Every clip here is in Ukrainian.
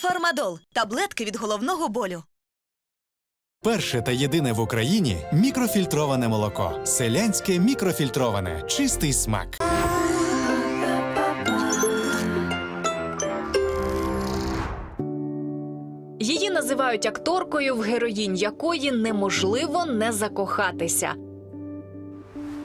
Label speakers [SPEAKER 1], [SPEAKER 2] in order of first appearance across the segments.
[SPEAKER 1] Фармадол таблетки від головного болю.
[SPEAKER 2] Перше та єдине в Україні мікрофільтроване молоко. Селянське мікрофільтроване. Чистий смак.
[SPEAKER 3] Її називають акторкою, в героїнь якої неможливо не закохатися.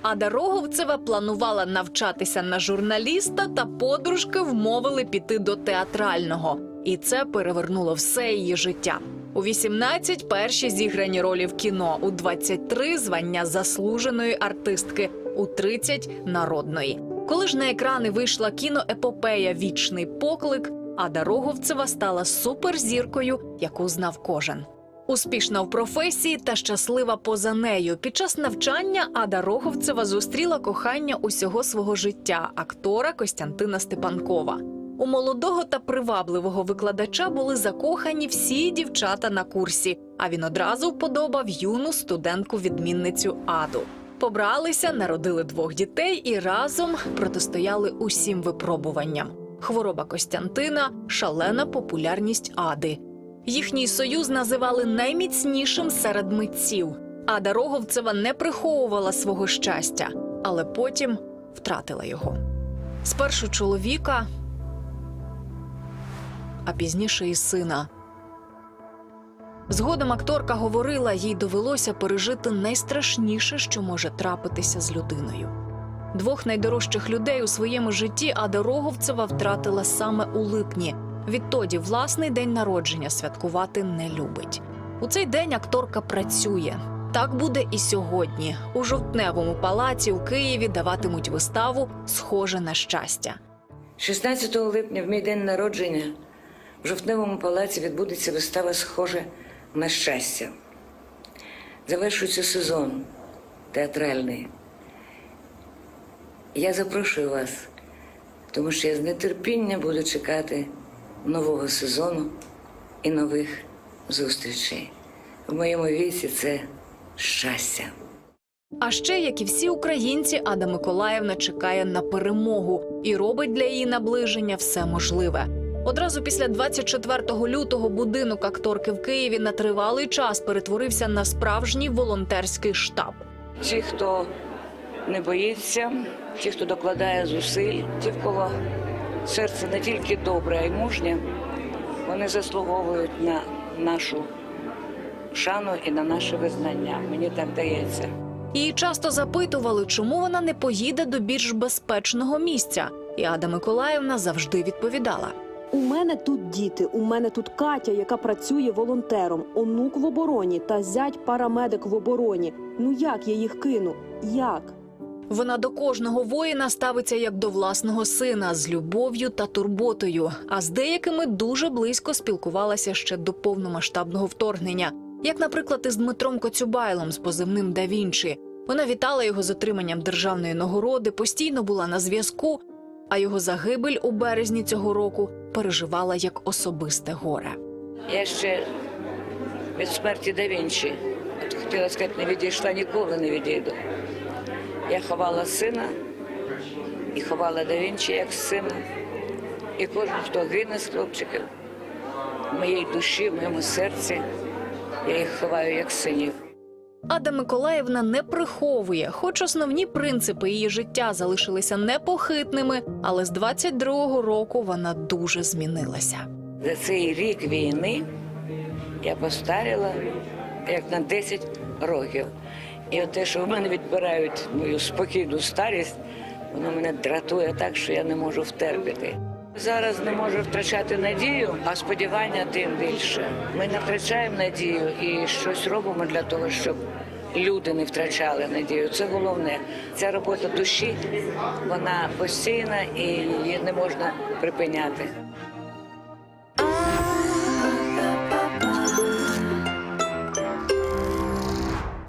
[SPEAKER 3] Ада Роговцева планувала навчатися на журналіста, та подружки вмовили піти до театрального. І це перевернуло все її життя. У 18 – перші зіграні ролі в кіно, у 23 – звання заслуженої артистки, у 30 – народної. Коли ж на екрани вийшла кіноепопея Вічний поклик, Ада Роговцева стала суперзіркою, яку знав кожен. Успішна в професії та щаслива поза нею. Під час навчання Ада Роговцева зустріла кохання усього свого життя актора Костянтина Степанкова. У молодого та привабливого викладача були закохані всі дівчата на курсі, а він одразу вподобав юну студентку-відмінницю Аду. Побралися, народили двох дітей і разом протистояли усім випробуванням. Хвороба Костянтина, шалена популярність Ади. Їхній союз називали найміцнішим серед митців. Ада Роговцева не приховувала свого щастя, але потім втратила його. Спершу чоловіка, а пізніше і сина. Згодом акторка говорила, їй довелося пережити найстрашніше, що може трапитися з людиною. Двох найдорожчих людей у своєму житті Ада Роговцева втратила саме у липні. Відтоді власний день народження святкувати не любить. У цей день акторка працює. Так буде і сьогодні. У жовтневому палаці у Києві даватимуть виставу Схоже на щастя.
[SPEAKER 4] 16 липня, в мій день народження, в жовтневому палаці відбудеться вистава схоже на щастя. Завершується сезон театральний. Я запрошую вас, тому що я з нетерпінням буду чекати нового сезону і нових зустрічей. В моєму віці це щастя.
[SPEAKER 3] А ще, як і всі українці, Ада Миколаївна чекає на перемогу і робить для її наближення все можливе. Одразу після 24 лютого будинок акторки в Києві на тривалий час перетворився на справжній волонтерський штаб.
[SPEAKER 4] Ті, хто не боїться, ті, хто докладає зусиль, ті, в кого серце не тільки добре, а й мужнє, вони заслуговують на нашу шану і на наше визнання. Мені так дається.
[SPEAKER 3] Її часто запитували, чому вона не поїде до більш безпечного місця. І Ада Миколаївна завжди відповідала:
[SPEAKER 5] У мене тут діти, у мене тут Катя, яка працює волонтером, онук в обороні та зять парамедик в обороні. Ну як я їх кину? Як?
[SPEAKER 3] Вона до кожного воїна ставиться як до власного сина з любов'ю та турботою. А з деякими дуже близько спілкувалася ще до повномасштабного вторгнення, як, наприклад, із Дмитром Коцюбайлом з позивним Да Вінчі. Вона вітала його з отриманням державної нагороди, постійно була на зв'язку. А його загибель у березні цього року переживала як особисте горе.
[SPEAKER 4] Я ще від смерті да Вінчі, от хотіла сказати, не відійшла, ніколи не відійду. Я ховала сина і ховала да Вінчі як сина. І кожен, хто гине з хлопчиків, в моїй душі, в моєму серці, я їх ховаю як синів.
[SPEAKER 3] Ада Миколаївна не приховує, хоч основні принципи її життя залишилися непохитними, але з 22-го року вона дуже змінилася.
[SPEAKER 4] За цей рік війни я постаріла як на 10 років. І те, що в мене відбирають мою спокійну старість, воно мене дратує так, що я не можу втерпіти. Зараз не можу втрачати надію, а сподівання тим більше. Ми не втрачаємо надію і щось робимо для того, щоб люди не втрачали надію. Це головне. Ця робота душі, вона постійна і її не можна припиняти.